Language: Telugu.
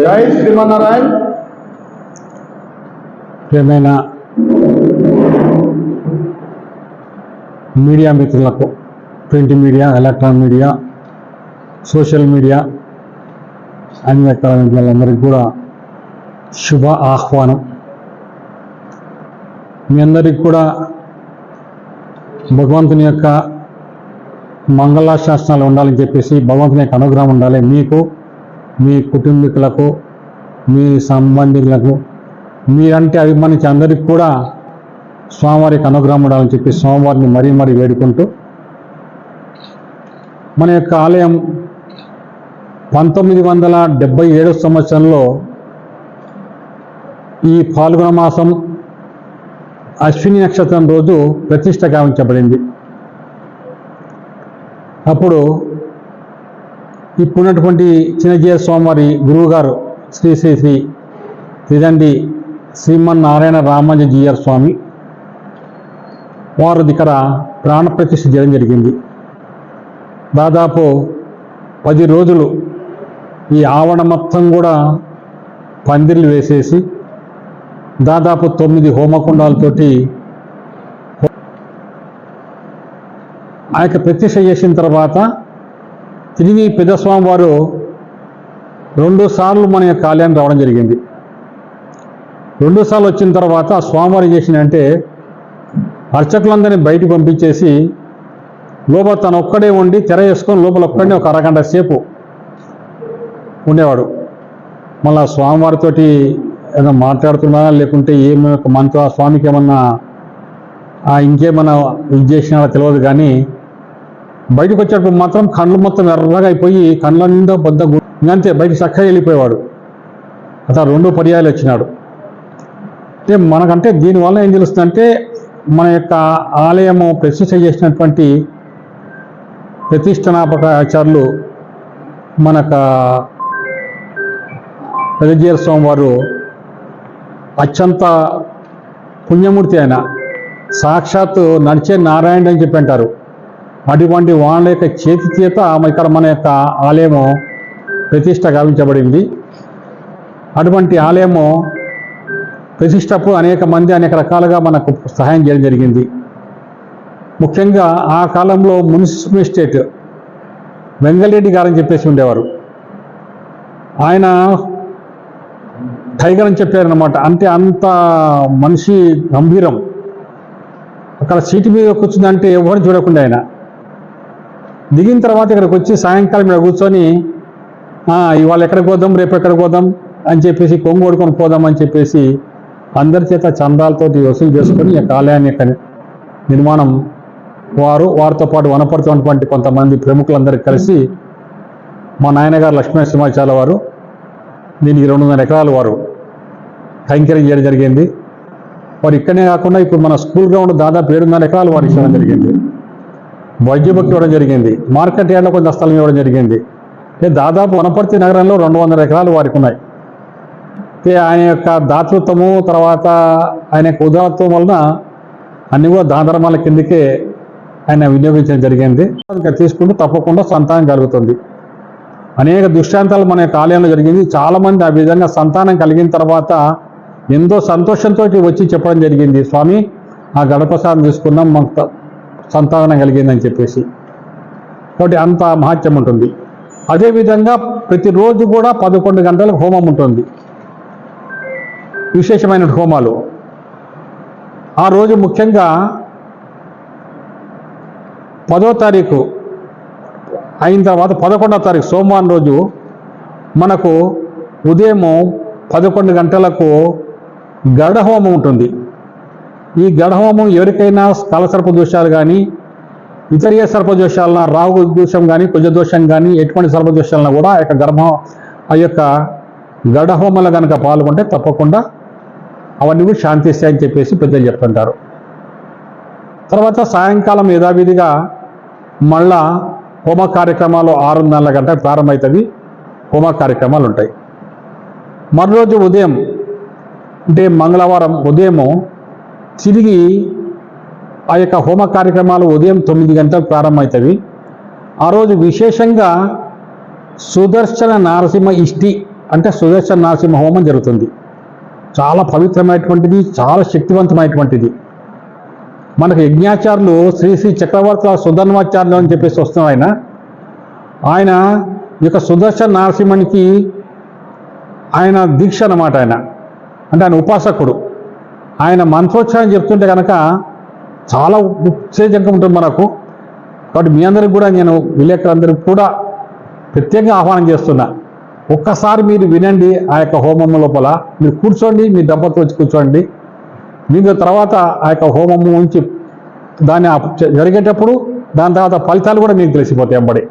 జై శ్రీమన్నారాయణ ప్రియమైన మీడియా మిత్రులకు print media electronic media social media అన్ని రకాల మీడియాలందరికీ కూడా శుభ ఆహ్వానం. మీ అందరికి కూడా భగవంతుని యొక్క మంగళాశాసనాలు ఉండాలని చెప్పేసి భగవంతుని యొక్క అనుగ్రహం ఉండాలి. మీకు మీ కుటుంబీకులకు మీ సంబంధికులకు మీరంటే అభిమానించి అందరికి కూడా స్వామివారికి అనుగ్రహం ఉండాలని చెప్పి స్వామివారిని మరీ మరీ వేడుకుంటూ మన యొక్క ఆలయం పంతొమ్మిది వందల డెబ్బై ఏడు సంవత్సరంలో ఈ పాల్గొన మాసం అశ్విని నక్షత్రం రోజు ప్రతిష్ట గావించబడింది. అప్పుడు ఇప్పుడున్నటువంటి చిన్నజీయ స్వామివారి గురువుగారు శ్రీ శ్రీ శ్రీ త్రిదండి శ్రీమన్నారాయణ రామాజీ స్వామి వారు ఇక్కడ ప్రాణప్రతిష్ఠ చేయడం జరిగింది. దాదాపు పది రోజులు ఈ ఆవరణ మొత్తం కూడా పందిర్లు వేసేసి దాదాపు తొమ్మిది హోమకుండాలతోటి ఆ యొక్క ప్రతిష్ఠ చేసిన తర్వాత తిరిగి పెద్దస్వామి వారు రెండు సార్లు మన యొక్క ఆలయానికి రావడం జరిగింది. రెండు సార్లు వచ్చిన తర్వాత స్వామివారు ఏం చేసిందంటే అర్చకులందరినీ బయటికి పంపించేసి లోపల తను ఒక్కడే ఉండి తెర వేసుకొని లోపల ఒక్కడే ఒక అరగంట సేపు ఉండేవాడు. మళ్ళా స్వామివారితోటి ఏదైనా మాట్లాడుతున్నా లేకుంటే ఏమి ఒక ఆ స్వామికి ఏమన్నా ఆ ఇంకేమన్నా ఇది చేసినా తెలియదు కానీ బయటకు వచ్చేటప్పుడు మాత్రం కళ్ళు మొత్తం ఎర్రగా అయిపోయి కళ్ళ నిండా బద్ద అంతే బయట చక్కగా వెళ్ళిపోయేవాడు. అతను రెండు పర్యాయాలు వచ్చినాడు. అంటే మనకంటే దీనివల్ల ఏం తెలుస్తుందంటే మన యొక్క ఆలయము ప్రతిష్ట చేసినటువంటి ప్రతిష్టనాపక ఆచారులు మనక పెదజీర స్వామి వారు అత్యంత పుణ్యమూర్తి ఆయన. సాక్షాత్తు నడిచే నారాయణ అని చెప్పి అంటారు. అటువంటి వాళ్ళ యొక్క చేతి చేత ఇక్కడ మన యొక్క ఆలయము ప్రతిష్ట గావించబడింది. అటువంటి ఆలయము ప్రతిష్టకు అనేక మంది అనేక రకాలుగా మనకు సహాయం చేయడం జరిగింది. ముఖ్యంగా ఆ కాలంలో మున్సిపల్ స్టేట్ వెంగళరెడ్డి గారని చెప్పేసి ఉండేవారు. ఆయన టైగర్ అని చెప్పారనమాట అంటే అంత మనిషి గంభీరం. అక్కడ సీటు మీద కూర్చుందంటే ఎవరిని చూడకుండా ఆయన. దిగిన తర్వాత ఇక్కడికి వచ్చి సాయంకాలం ఇక్కడ కూర్చొని ఇవాళ ఎక్కడికి పోదాం రేపు ఎక్కడికి పోదాం? అని చెప్పేసి కొంగు కొడుకొని పోదాం అని చెప్పేసి అందరి చేత చందాలతోటి వసూలు చేసుకొని ఈ యొక్క ఆలయాన్ని యొక్క నిర్మాణం వారు వారితో పాటు వనపడుతున్నటువంటి కొంతమంది ప్రముఖులందరూ కలిసి మా నాయనగారు లక్ష్మీ సింహాచార్య వారు దీనికి రెండు వందల ఎకరాలు వారు కైంకర్యం చేయడం జరిగింది. వారు ఇక్కడనే కాకుండా ఇప్పుడు మన స్కూల్ గ్రౌండ్ దాదాపు ఏడున్నర ఎకరాలు వారు ఇవ్వడం జరిగింది. వైద్యభక్తి ఇవ్వడం జరిగింది. మార్కెట్ యార్డ్లో కొంత స్థలం ఇవ్వడం జరిగింది. దాదాపు వనపర్తి నగరంలో రెండు వందల ఎకరాలు వారికి ఉన్నాయి. ఆయన యొక్క దాతృత్వము తర్వాత ఆయన యొక్క ఉదారత్వం వలన అన్ని కూడా దానధర్మాల కిందకే ఆయన వినియోగించడం జరిగింది. తీసుకుంటూ తప్పకుండా సంతానం కలుగుతుంది. అనేక దృష్టాంతాలు మన యొక్క ఆలయంలో జరిగింది. చాలామంది ఆ విధంగా సంతానం కలిగిన తర్వాత ఎంతో సంతోషంతో వచ్చి చెప్పడం జరిగింది. స్వామి ఆ గడపసారం తీసుకున్నాం. మాకు సంతానం కలిగిందని చెప్పేసి. కాబట్టి అంత మహత్యం ఉంటుంది. అదేవిధంగా ప్రతిరోజు కూడా పదకొండు గంటలకు హోమం ఉంటుంది. విశేషమైన హోమాలు. ఆ రోజు ముఖ్యంగా పదో తారీఖు అయిన తర్వాత పదకొండో తారీఖు సోమవారం రోజు మనకు ఉదయము పదకొండు గంటలకు గడహోమం ఉంటుంది. ఈ గడహోమం ఎవరికైనా స్థల దోషాలు కానీ ఇతర సర్పదోషాలన రాహు దోషం కానీ కుజదోషం కానీ ఎటువంటి సర్పదోషాలన కూడా ఆ యొక్క గర్భ ఆ యొక్క గడహోమలు కనుక పాల్గొంటే తప్పకుండా అవన్నీ కూడా శాంతిస్తాయని చెప్పేసి పెద్దలు చెప్తుంటారు. తర్వాత సాయంకాలం యథావిధిగా మళ్ళా హోమ కార్యక్రమాలు ఆరున్నర గంట ప్రారంభమవుతుంది హోమ కార్యక్రమాలు ఉంటాయి. మరోరోజు ఉదయం అంటే మంగళవారం ఉదయము తిరిగి ఆ యొక్క హోమ కార్యక్రమాలు ఉదయం తొమ్మిది గంటలకు ప్రారంభమవుతాయి ఆ రోజు విశేషంగా సుదర్శన నారసింహ ఇష్టి అంటే సుదర్శన నరసింహ హోమం జరుగుతుంది. చాలా పవిత్రమైనటువంటిది చాలా శక్తివంతమైనటువంటిది. మనకు యజ్ఞాచార్యులు శ్రీ శ్రీ చక్రవర్తుల సుధర్మాచార్యులు అని చెప్పేసి వస్తున్నారు ఆయన. ఆయన ఈ యొక్క సుదర్శన నరసింహనికి ఆయన దీక్ష అన్నమాట ఆయన. అంటే ఆయన ఉపాసకుడు. ఆయన మంత్రోచ్చారం చెప్తుంటే కనుక చాలా ఉత్తేజంగా ఉంటుంది మనకు. కాబట్టి మీ అందరికి కూడా నేను విలేకరులందరికీ కూడా ప్రత్యేకంగా ఆహ్వానం చేస్తున్నా. ఒక్కసారి మీరు వినండి ఆ యొక్క హోమం లోపల. మీరు కూర్చోండి మీ దంపతులు వచ్చి కూర్చోండి. మీకు తర్వాత ఆ యొక్క హోమము నుంచి దాన్ని ఆ జరిగేటప్పుడు దాని తర్వాత ఫలితాలు కూడా మీకు తెలిసిపోతాయి అప్పటి